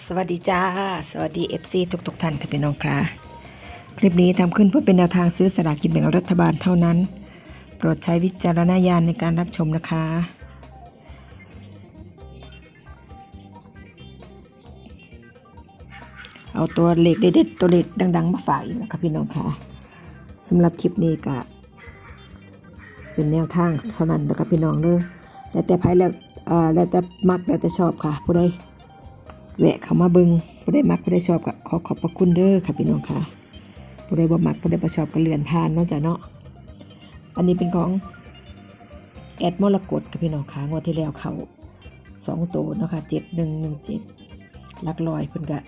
สวัสดีจ้า สวัสดี FC ทุกทุกๆท่านค่ะพี่น้องค่ะ คลิปนี้ทำขึ้นเพื่อเป็นแนวทางซื้อสลากกินแบ่งรัฐบาลเท่านั้น โปรดใช้วิจารณญาณในการรับชมนะคะ เอาตัวเลขเด็ดๆตัวเลขดัง ๆ มาฝากอีกแล้วค่ะพี่น้องค่ะสำหรับคลิปนี้ก็เป็นแนวทางเท่านั้นแล้วก็พี่น้องเด้อแล้วแต่ไผแล้วเออแล้วแต่มักแล้วแต่ชอบค่ะผู้ใด แวะเข้ามาเบิงผู้ใดมักผู้ใดชอบก็ขอขอบพระคุณเด้อค่ะพี่น้องค่ะผู้ใดบ่มักผู้ใดบ่ชอบก็เลื่อนผ่านเนาะจ้ะเนาะอันนี้เป็นของแอดมรกตค่ะพี่น้องค่ะงวดที่แล้วเขาสองตัวเนาะค่ะเจ็ดหนึ่งหนึ่งเจ็ดลักลอยเพิ่นก็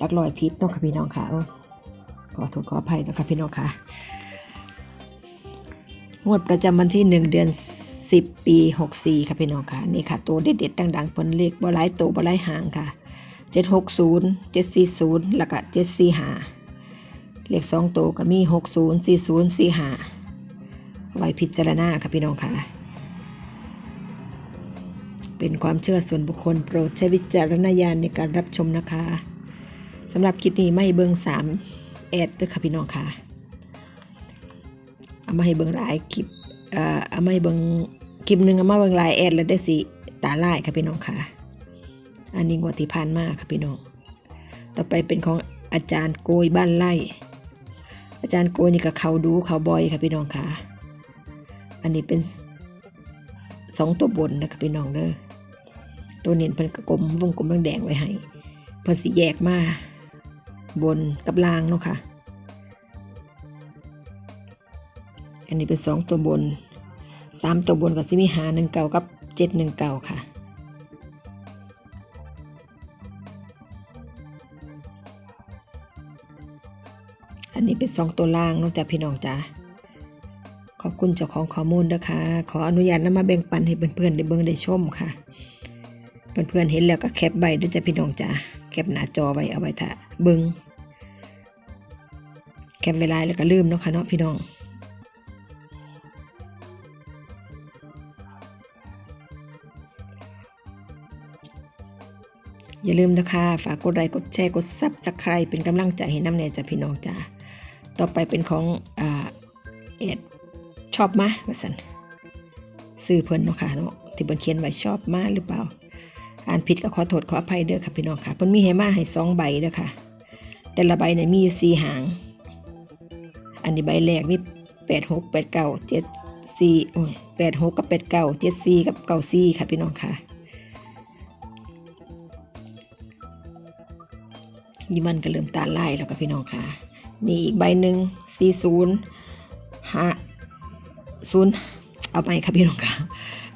ลักลอยพิษเนาะค่ะพี่น้องค่ะขอโทษขออภัยนะคะพี่น้องค่ะงวดประจำวันที่1เดือน 10 ปี 64 ค่ะพี่น้องค่ะ นี่ค่ะ ตัวเด็ดๆดังๆเปิ้นเลขบ่หลายตัวบ่หลายหางค่ะ 760 740 แล้วก็745เลข2ตัวก็มี 60 40 45เอาไว้พิจารณาค่ะพี่น้องค่ะ เป็นความเชื่อส่วนบุคคลโปรดใช้วิจารณญาณในการรับชมนะคะสำหรับคลิปนี้ไม่เบิง3แอดด้วยค่ะพี่น้องค่ะ เอามาให้เบิงหลายคลิป อ่อเอามาเบิงคลิปหนึ่งอามาเบิงลายแอดแล้วได้สิตาลายค่ะพี่น้องค่ะ อันนี้งวดที่ผ่านมาค่ะพี่น้อง ต่อไปเป็นของอาจารย์โกยบ้านไร่อาจารย์โกยนี่ก็เขาดูเขาบอยค่ะพี่น้องค่ะ อันนี้เป็นสองตัวบนนะคะพี่น้องเด้อตัวเนียนเพิ่นกระกลมวงกลมแดงๆไว้ให้เพิ่นสิแยกมาบนกับล่างเนาะค่ะ อันนี้เป็นสองตัวบนสามตัวบนก็สิมีหาหนึ่งเก่ากับเจ็ดหนึ่งเก่าค่ะ อันนี้เป็นสองตัวล่างน้องจ้าพี่น้องจ้าขอบคุณเจ้าของข้อมูลนะคะ ขออนุญาตนำมาแบ่งปันให้เพื่อนๆได้เบิ่งได้ชมค่ะเพื่อนๆเห็นแล้วก็แคปใบด้วยจ้าพี่น้องจ้าแคปหน้าจอไว้เอาไว้ถ้าเบิ่งแคปเวลาแล้วก็ลืมเนาะค่ะเนาะพี่น้อง อย่าลืมนะคะ ฝากกดไลค์กดแชร์กดซับสไคร b e เป็นกำลังใจให้น้ำแน่จ้ะพี่น้องจ้าต่อไปเป็นของอเอ็ดชอบมาว่าสันซื้อเพิ่นเนาะค่ะเนาะที่เพิ่นเขียนไว้ชอบมาหรือเปล่า อ่านผิดก็ขอโทษขออภัยเด้อค่ะพี่น้องค่ะเพิ่นมีให้มาให้สองใบเด้อค่ะ แต่ละใบเนี่ยมีอยู่สี่หาง อันนี้ใบแรกมีแปดหกแปดเก้าเจ็ดสี่โอ้ยแปดหกกับแปดเก้าเจ็ดสี่กับเก้าสี่ค่ะพี่น้องค่ะ ยี่มันก็เริ่มตาไล่แล้วก็พี่น้องค่ะ นี่อีกใบหนึ่งสี่ศูนย์ห้าศูนย์เอาไปค่ะพี่น้องค่ะ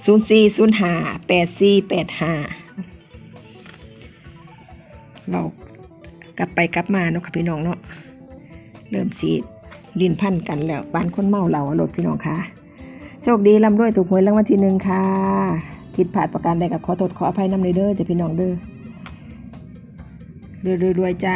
ศูนย์สี่ศูนย์ห้าแปดสี่แปดห้าเรากลับไปกลับมาเนาะค่ะพี่น้องเนาะเริ่มสีลินพันกันแล้วบ้านคนเมาเหล่าอรดพี่น้องค่ะ โชคดีร่ำรวยถูกหวยรางวัลที่หนึ่งค่ะผิดพลาดประการใดกับขอโทษขออภัยน้ำเลยเด้อจะพี่น้องเด้อ รวยๆจ้า